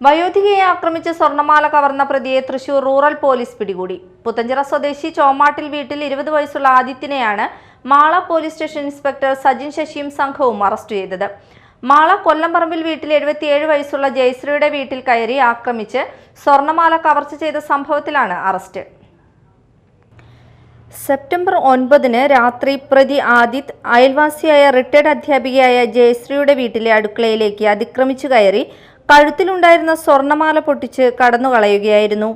വയോധികയെ ആക്രമിച്ച് സ്വർണമാല കവർന്ന പ്രതിയെ തൃശൂർ റൂറൽ പോലീസ് പിടികൂടി. പുത്തഞ്ചിറ സ്വദേശി ചോമാട്ടിൽ വീട്ടിൽ ഇരുപത് വയസ്സുള്ള ആദിത്യനെയാണ് Mala police station inspector Sajin ശശിയും സംഘവും അറസ്റ്റ് ചെയ്തത്. മാള കൊല്ലംപറമ്പിൽ വീട്ടിൽ എഴുപത്തിയേഴ് വയസ്സുള്ള ജയശ്രീയുടെ വീട്ടിൽ കയറി ആക്രമിച്ച് സ്വർണമാല കവർച്ച ചെയ്ത സംഭവത്തിലാണ് അറസ്റ്റ്. സെപ്റ്റംബർ ഒൻപതിന് രാത്രി പ്രതി ആദിത് അയൽവാസിയായ റിട്ടയർഡ് അധ്യാപികയായ ജയശ്രീയുടെ വീട്ടിലെ അടുക്കളയിലേക്ക് അതിക്രമിച്ചു കയറി കഴുത്തിലുണ്ടായിരുന്ന സ്വർണമാല പൊട്ടിച്ച് കടന്നുകളയുകയായിരുന്നു.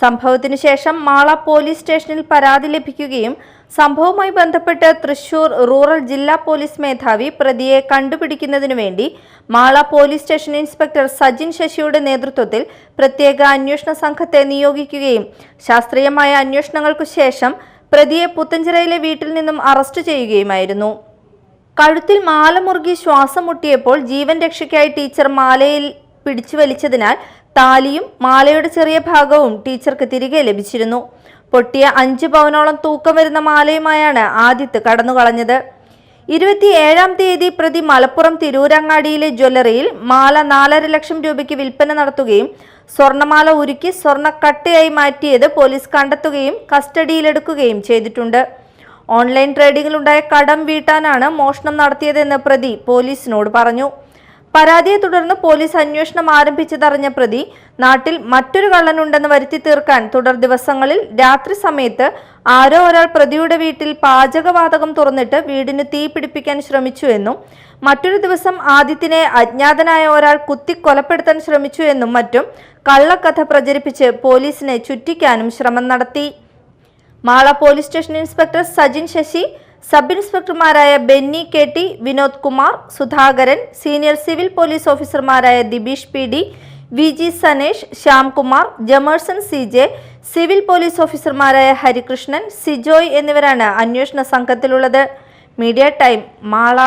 സംഭവത്തിന് ശേഷം മാള പോലീസ് സ്റ്റേഷനിൽ പരാതി ലഭിക്കുകയും സംഭവവുമായി ബന്ധപ്പെട്ട് തൃശൂർ റൂറൽ ജില്ലാ പോലീസ് മേധാവി പ്രതിയെ കണ്ടുപിടിക്കുന്നതിനു വേണ്ടി Mala police station inspector Sajin ശശിയുടെ നേതൃത്വത്തിൽ പ്രത്യേക അന്വേഷണ സംഘത്തെ നിയോഗിക്കുകയും ശാസ്ത്രീയമായ അന്വേഷണങ്ങൾക്കു ശേഷം പ്രതിയെ പുത്തഞ്ചിറയിലെ വീട്ടിൽ നിന്നും അറസ്റ്റ് ചെയ്യുകയുമായിരുന്നു. കഴുത്തിൽ മാല മുറുകി ശ്വാസം മുട്ടിയപ്പോൾ ജീവൻ രക്ഷയ്ക്കായി ടീച്ചർ മാലയിൽ പിടിച്ചു വലിച്ചതിനാൽ താലിയും മാലയുടെ ചെറിയ ഭാഗവും ടീച്ചർക്ക് തിരികെ ലഭിച്ചിരുന്നു. പൊട്ടിയ അഞ്ച് പവനോളം തൂക്കം വരുന്ന മാലയുമായാണ് ആദിത്ത് കടന്നുകളഞ്ഞത്. ഇരുപത്തിയേഴാം തീയതി പ്രതി മലപ്പുറം തിരൂരങ്ങാടിയിലെ ജ്വല്ലറിയിൽ മാല നാലര ലക്ഷം രൂപയ്ക്ക് വിൽപ്പന നടത്തുകയും സ്വർണമാല ഉരുക്കി സ്വർണക്കട്ടയായി മാറ്റിയത് പോലീസ് കണ്ടെത്തുകയും കസ്റ്റഡിയിലെടുക്കുകയും ചെയ്തിട്ടുണ്ട്. ഓൺലൈൻ ട്രേഡിംഗിലുണ്ടായ കടം വീട്ടാനാണ് മോഷണം നടത്തിയതെന്ന് പ്രതി പോലീസിനോട് പറഞ്ഞു. പരാതിയെ തുടർന്ന് പോലീസ് അന്വേഷണം ആരംഭിച്ചതറിഞ്ഞ പ്രതി നാട്ടിൽ മറ്റൊരു കള്ളനുണ്ടെന്ന് വരുത്തി തീർക്കാൻ തുടർ ദിവസങ്ങളിൽ രാത്രി സമയത്ത് ആരോ ഒരാൾ പ്രതിയുടെ വീട്ടിൽ പാചകവാതകം തുറന്നിട്ട് വീടിന് തീ പിടിപ്പിക്കാൻ ശ്രമിച്ചു എന്നും മറ്റൊരു ദിവസം ആദിത്യനെ അജ്ഞാതനായ ഒരാൾ കുത്തി കൊലപ്പെടുത്താൻ ശ്രമിച്ചു എന്നും മറ്റും കള്ളക്കഥ പ്രചരിപ്പിച്ച് പോലീസിനെ ചുറ്റിക്കാനും ശ്രമം നടത്തി. Mala police station inspector Sajin Sashi sub ഇൻസ്പെക്ടർമാരായ Benny K T Vinod Kumar Sudhakaran senior civil police ഓഫീസർമാരായ Dibeesh P D V G Sanesh Shyamkumar Jamerson C J civil police ഓഫീസർമാരായ ഹരികൃഷ്ണൻ സിജോയ് എന്നിവരാണ് അന്വേഷണ സംഘത്തിലുള്ളത്. Media time Mala.